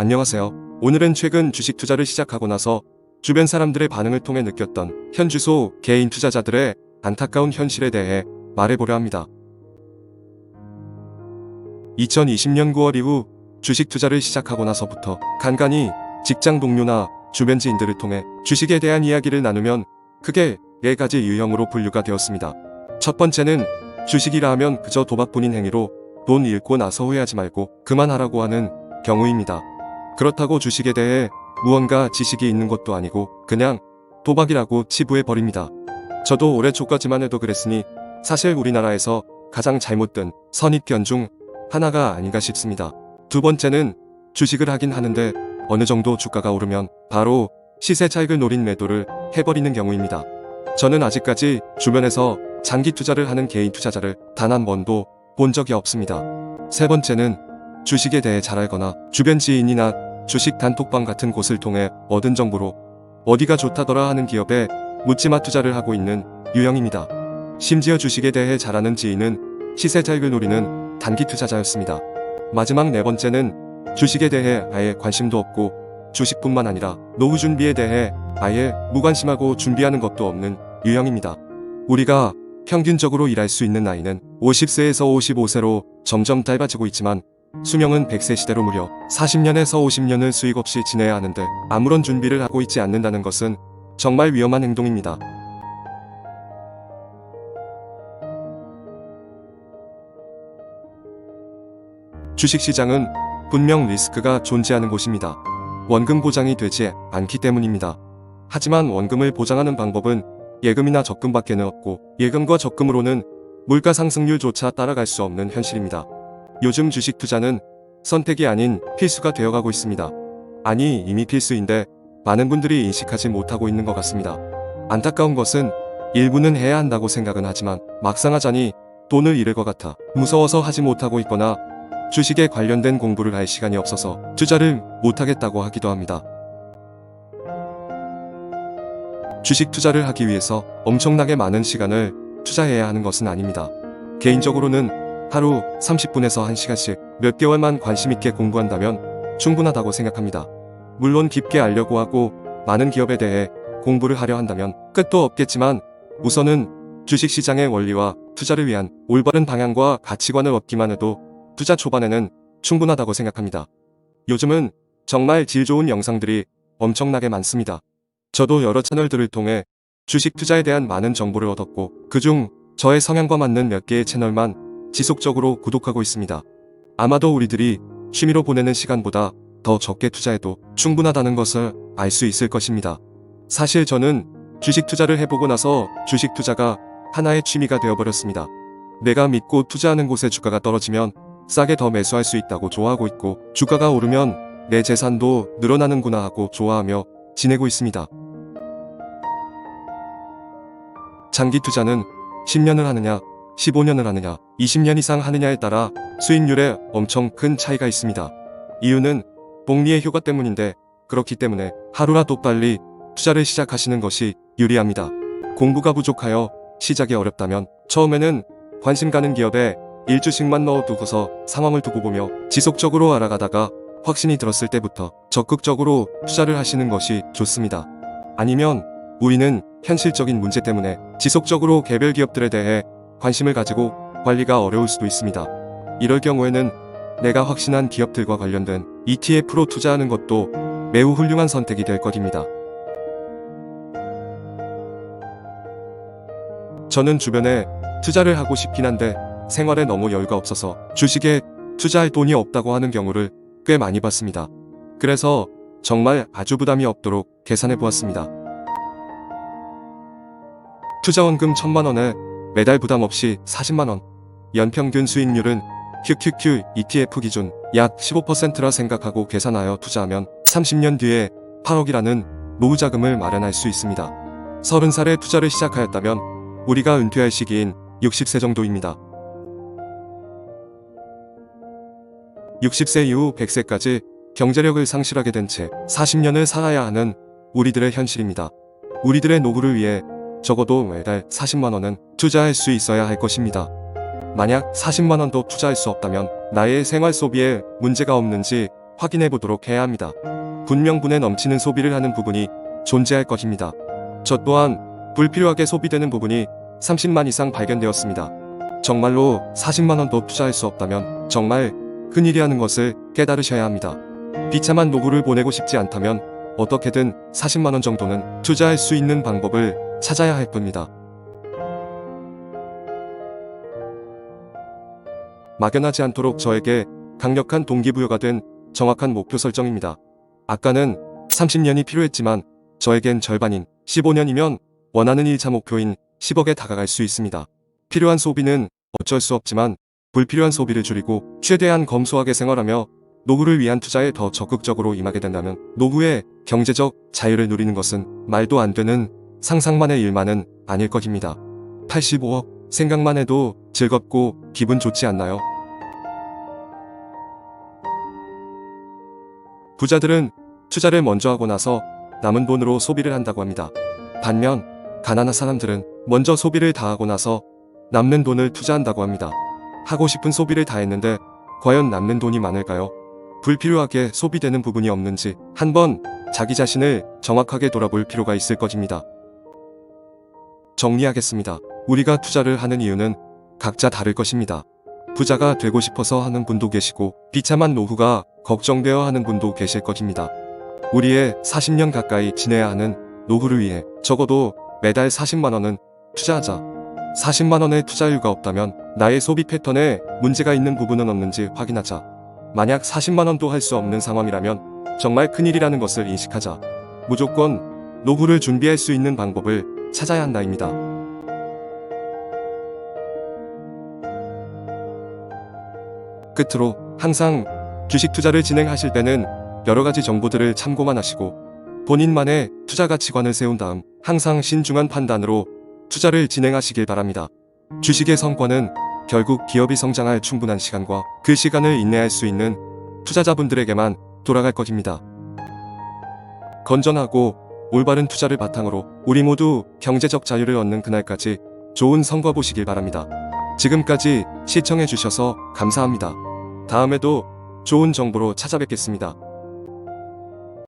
안녕하세요. 오늘은 최근 주식 투자를 시작하고 나서 주변 사람들의 반응을 통해 느꼈던 현주소 개인 투자자들의 안타까운 현실에 대해 말해보려 합니다. 2020년 9월 이후 주식 투자를 시작하고 나서부터 간간히 직장 동료나 주변 지인들을 통해 주식에 대한 이야기를 나누면 크게 네 가지 유형으로 분류가 되었습니다. 첫 번째는 주식이라 하면 그저 도박뿐인 행위로 돈 잃고 나서 후회하지 말고 그만하라고 하는 경우입니다. 그렇다고 주식에 대해 무언가 지식이 있는 것도 아니고 그냥 도박이라고 치부해 버립니다. 저도 올해 초까지만 해도 그랬으니 사실 우리나라에서 가장 잘못된 선입견 중 하나가 아닌가 싶습니다. 두 번째는 주식을 하긴 하는데 어느 정도 주가가 오르면 바로 시세 차익을 노린 매도를 해버리는 경우입니다. 저는 아직까지 주변에서 장기 투자를 하는 개인 투자자를 단 한 번도 본 적이 없습니다. 세 번째는 주식에 대해 잘 알거나 주변 지인이나 주식 단톡방 같은 곳을 통해 얻은 정보로 어디가 좋다더라 하는 기업에 묻지마 투자를 하고 있는 유형입니다. 심지어 주식에 대해 잘 아는 지인은 시세 차익을 노리는 단기 투자자였습니다. 마지막 네 번째는 주식에 대해 아예 관심도 없고 주식뿐만 아니라 노후 준비에 대해 아예 무관심하고 준비하는 것도 없는 유형입니다. 우리가 평균적으로 일할 수 있는 나이는 50세에서 55세로 점점 짧아지고 있지만 수명은 100세 시대로 무려 40년에서 50년을 수익 없이 지내야 하는데 아무런 준비를 하고 있지 않는다는 것은 정말 위험한 행동입니다. 주식시장은 분명 리스크가 존재하는 곳입니다. 원금 보장이 되지 않기 때문입니다. 하지만 원금을 보장하는 방법은 예금이나 적금밖에는 없고 예금과 적금으로는 물가 상승률조차 따라갈 수 없는 현실입니다. 요즘 주식 투자는 선택이 아닌 필수가 되어가고 있습니다. 아니 이미 필수인데 많은 분들이 인식하지 못하고 있는 것 같습니다. 안타까운 것은 일부는 해야 한다고 생각은 하지만 막상 하자니 돈을 잃을 것 같아 무서워서 하지 못하고 있거나 주식에 관련된 공부를 할 시간이 없어서 투자를 못하겠다고 하기도 합니다. 주식 투자를 하기 위해서 엄청나게 많은 시간을 투자해야 하는 것은 아닙니다. 개인적으로는 하루 30분에서 1시간씩 몇 개월만 관심있게 공부한다면 충분하다고 생각합니다. 물론 깊게 알려고 하고 많은 기업에 대해 공부를 하려 한다면 끝도 없겠지만 우선은 주식시장의 원리와 투자를 위한 올바른 방향과 가치관을 얻기만 해도 투자 초반에는 충분하다고 생각합니다. 요즘은 정말 질 좋은 영상들이 엄청나게 많습니다. 저도 여러 채널들을 통해 주식 투자에 대한 많은 정보를 얻었고 그중 저의 성향과 맞는 몇 개의 채널만 지속적으로 구독하고 있습니다. 아마도 우리들이 취미로 보내는 시간보다 더 적게 투자해도 충분하다는 것을 알 수 있을 것입니다. 사실 저는 주식 투자를 해보고 나서 주식 투자가 하나의 취미가 되어버렸습니다. 내가 믿고 투자하는 곳의 주가가 떨어지면 싸게 더 매수할 수 있다고 좋아하고 있고 주가가 오르면 내 재산도 늘어나는구나 하고 좋아하며 지내고 있습니다. 장기 투자는 10년을 하느냐, 15년을 하느냐, 20년 이상 하느냐에 따라 수익률에 엄청 큰 차이가 있습니다. 이유는 복리의 효과 때문인데 그렇기 때문에 하루라도 빨리 투자를 시작하시는 것이 유리합니다. 공부가 부족하여 시작이 어렵다면 처음에는 관심 가는 기업에 일주씩만 넣어두고서 상황을 두고 보며 지속적으로 알아가다가 확신이 들었을 때부터 적극적으로 투자를 하시는 것이 좋습니다. 아니면 우리는 현실적인 문제 때문에 지속적으로 개별 기업들에 대해 관심을 가지고 관리가 어려울 수도 있습니다. 이럴 경우에는 내가 확신한 기업들과 관련된 ETF로 투자하는 것도 매우 훌륭한 선택이 될 것입니다. 저는 주변에 투자를 하고 싶긴 한데 생활에 너무 여유가 없어서 주식에 투자할 돈이 없다고 하는 경우를 꽤 많이 봤습니다. 그래서 정말 아주 부담이 없도록 계산해 보았습니다. 투자원금 1000만원에 매달 부담 없이 40만원. 연평균 수익률은 QQQ ETF 기준 약 15%라 생각하고 계산하여 투자하면 30년 뒤에 8억이라는 노후 자금을 마련할 수 있습니다. 30살에 투자를 시작하였다면 우리가 은퇴할 시기인 60세 정도입니다. 60세 이후 100세까지 경제력을 상실하게 된 채 40년을 살아야 하는 우리들의 현실입니다. 우리들의 노후를 위해 적어도 매달 40만원은 투자할 수 있어야 할 것입니다. 만약 40만원도 투자할 수 없다면 나의 생활 소비에 문제가 없는지 확인해 보도록 해야 합니다. 분명분에 넘치는 소비를 하는 부분이 존재할 것입니다. 저 또한 불필요하게 소비되는 부분이 30만 이상 발견되었습니다. 정말로 40만원 더 투자할 수 없다면 정말 큰일이라는 것을 깨달으셔야 합니다. 비참한 노후를 보내고 싶지 않다면 어떻게든 40만원 정도는 투자할 수 있는 방법을 찾아야 할 겁니다. 막연하지 않도록 저에게 강력한 동기부여가 된 정확한 목표 설정입니다. 아까는 30년이 필요했지만 저에겐 절반인 15년이면 원하는 1차 목표인 10억에 다가갈 수 있습니다. 필요한 소비는 어쩔 수 없지만 불필요한 소비를 줄이고 최대한 검소하게 생활하며 노후를 위한 투자에 더 적극적으로 임하게 된다면 노후의 경제적 자유를 누리는 것은 말도 안 되는 상상만의 일만은 아닐 것입니다. 85억 생각만 해도 즐겁고 기분 좋지 않나요? 부자들은 투자를 먼저 하고 나서 남은 돈으로 소비를 한다고 합니다. 반면 가난한 사람들은 먼저 소비를 다 하고 나서 남는 돈을 투자한다고 합니다. 하고 싶은 소비를 다 했는데 과연 남는 돈이 많을까요? 불필요하게 소비되는 부분이 없는지 한번 자기 자신을 정확하게 돌아볼 필요가 있을 것입니다. 정리하겠습니다. 우리가 투자를 하는 이유는 각자 다를 것입니다. 부자가 되고 싶어서 하는 분도 계시고 비참한 노후가 걱정되어 하는 분도 계실 것입니다. 우리의 40년 가까이 지내야 하는 노후를 위해 적어도 매달 40만 원은 투자하자. 40만 원의 투자율가 없다면 나의 소비 패턴에 문제가 있는 부분은 없는지 확인하자. 만약 40만 원도 할 수 없는 상황이라면 정말 큰일이라는 것을 인식하자. 무조건 노후를 준비할 수 있는 방법을 찾아야 한다입니다. 끝으로 항상 주식 투자를 진행하실 때는 여러 가지 정보들을 참고만 하시고 본인만의 투자 가치관을 세운 다음 항상 신중한 판단으로 투자를 진행하시길 바랍니다. 주식의 성과는 결국 기업이 성장할 충분한 시간과 그 시간을 인내할 수 있는 투자자분들에게만 돌아갈 것입니다. 건전하고 올바른 투자를 바탕으로 우리 모두 경제적 자유를 얻는 그날까지 좋은 성과 보시길 바랍니다. 지금까지 시청해 주셔서 감사합니다. 다음에도 좋은 정보로 찾아뵙겠습니다.